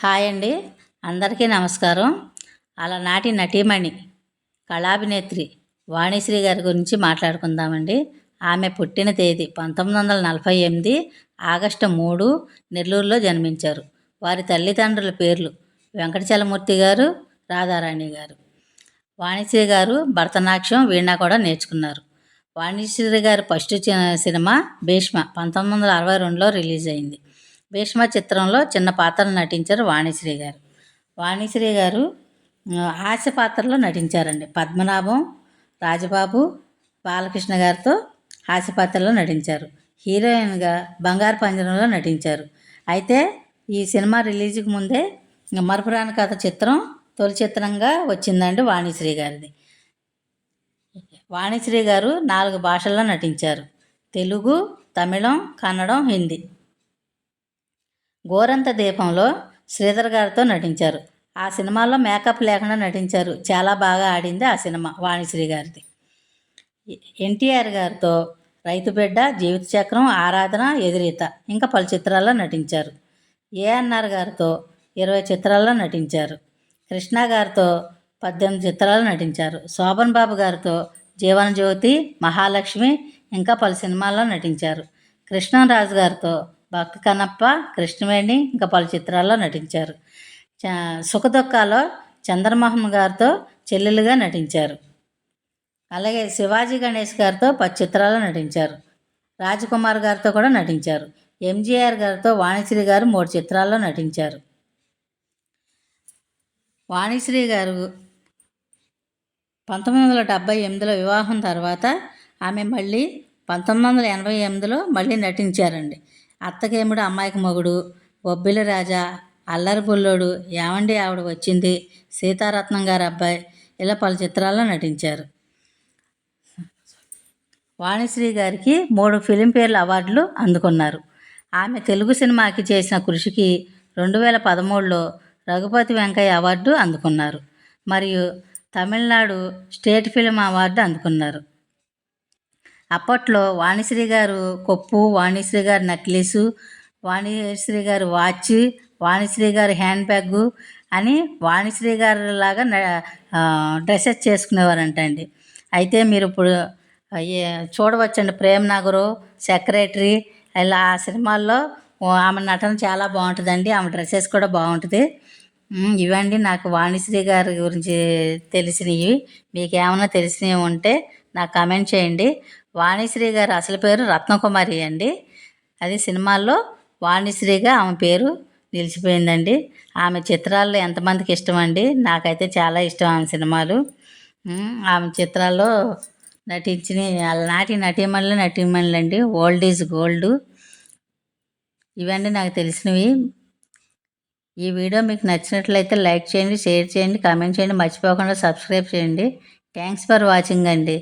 Hi అండి. అందరికీ నమస్కారం. అలనాటి నటీమణి కళాభినేత్రి వాణిశ్రీ గారి గురించి మాట్లాడుకుందామండి. ఆమె పుట్టిన తేదీ పంతొమ్మిది వందల నలభై ఎనిమిది ఆగస్టు మూడు నెల్లూరులో జన్మించారు. వారి తల్లిదండ్రుల పేర్లు వెంకటచలమూర్తి గారు రాధారాణి గారు. వాణిశ్రీ గారు భరతనాట్యం వీణా కూడా నేర్చుకున్నారు. వాణిశ్రీ గారి ఫస్ట్ సినిమా భీష్మ పంతొమ్మిది వందల అరవై రెండులో రిలీజ్ అయింది. భీష్మ చిత్రంలో చిన్న పాత్రలు నటించారు వాణిశ్రీ గారు. వాణిశ్రీ గారు హాస్య పాత్రలో నటించారండి. పద్మనాభం రాజబాబు బాలకృష్ణ గారితో హాస్య పాత్రలో నటించారు. హీరోయిన్గా బంగారు పంజరంలో నటించారు. అయితే ఈ సినిమా రిలీజ్కి ముందే మరపురాని కథ చిత్రం తొలి చిత్రంగా వచ్చిందండి వాణిశ్రీ గారిది. వాణిశ్రీ గారు నాలుగు భాషల్లో నటించారు. తెలుగు తమిళం కన్నడం హిందీ. గోరంత దీపంలో శ్రీధర్ గారితో నటించారు. ఆ సినిమాలో మేకప్ లేకుండా నటించారు. చాలా బాగా ఆడింది ఆ సినిమా వాణిశ్రీ గారిది. ఎన్టీఆర్ గారితో రైతు బిడ్డ జీవిత చక్రం ఆరాధన ఎదురీత ఇంకా పలు చిత్రాల్లో నటించారు. ఏఎన్ఆర్ గారితో ఇరవై చిత్రాల్లో నటించారు. కృష్ణ గారితో పద్దెనిమిది చిత్రాలు నటించారు. శోభన్ బాబు గారితో జీవన జ్యోతి మహాలక్ష్మి ఇంకా పలు సినిమాల్లో నటించారు. కృష్ణరాజు గారితో భక్తి కన్నప్ప కృష్ణవేణి ఇంకా పలు చిత్రాల్లో నటించారు. చ సుఖదుఖాలో చంద్రమోహన్ గారితో చెల్లెలుగా నటించారు. అలాగే శివాజీ గణేష్ గారితో పది చిత్రాల్లో నటించారు. రాజకుమార్ గారితో కూడా నటించారు. ఎంజీఆర్ గారితో వాణిశ్రీ గారు మూడు చిత్రాల్లో నటించారు. వాణిశ్రీ గారు పంతొమ్మిది వందల డెబ్భై ఎనిమిదిలో వివాహం తర్వాత ఆమె మళ్ళీ పంతొమ్మిది వందల ఎనభై ఎనిమిదిలో మళ్ళీ నటించారండి. అత్తకేముడు అమ్మాయికి మొగుడు బొబ్బిలి రాజా అల్లరి బుల్లోడు యావండి ఆవిడ వచ్చింది? సీతారత్నం గారి అబ్బాయి. ఇలా పలు చిత్రాల్లో నటించారు. వాణిశ్రీ గారికి మూడు ఫిలింఫేర్ అవార్డులు అందుకున్నారు. ఆమె తెలుగు సినిమాకి చేసిన కృషికి రెండు వేల పదమూడులో రఘుపతి వెంకయ్య అవార్డు అందుకున్నారు. మరియు తమిళనాడు స్టేట్ ఫిల్మ్ అవార్డు అందుకున్నారు. అప్పట్లో వాణిశ్రీ గారు కొప్పు వాణిశ్రీ గారి నెక్లెసు వాణిశ్రీ గారి వాచ్ వాణిశ్రీ గారి హ్యాండ్ బ్యాగ్ అని వాణిశ్రీ గారి లాగా డ్రెస్సెస్ చేసుకునేవారంట అండి. అయితే మీరు ఇప్పుడు చూడవచ్చండి ప్రేమ్ నగరు సెక్రటరీ ఇలా ఆ సినిమాల్లో ఆమె నటన చాలా బాగుంటుందండి ఆమె డ్రెస్సెస్ కూడా బాగుంటుంది. ఇవండి నాకు వాణిశ్రీ గారి గురించి తెలిసినవి. మీకు ఏమైనా తెలిసినవి ఉంటే నాకు కామెంట్ చేయండి. వాణిశ్రీ గారి అసలు పేరు రత్నకుమారి అండి. అది సినిమాల్లో వాణిశ్రీగా ఆమె పేరు నిలిచిపోయిందండి. ఆమె చిత్రాల్లో ఎంతమందికి ఇష్టం అండి నాకైతే చాలా ఇష్టం ఆమె సినిమాలు. ఆమె చిత్రాల్లో నటించిన నాటి నటీమణులు నటీమణులు అండి ఓల్డ్ ఈజ్ గోల్డ్ ఇవన్నీ నాకు తెలిసినవి. ఈ వీడియో మీకు నచ్చినట్లయితే లైక్ చేయండి షేర్ చేయండి కామెంట్ చేయండి. మర్చిపోకుండా సబ్స్క్రైబ్ చేయండి. థ్యాంక్స్ ఫర్ వాచింగ్ అండి.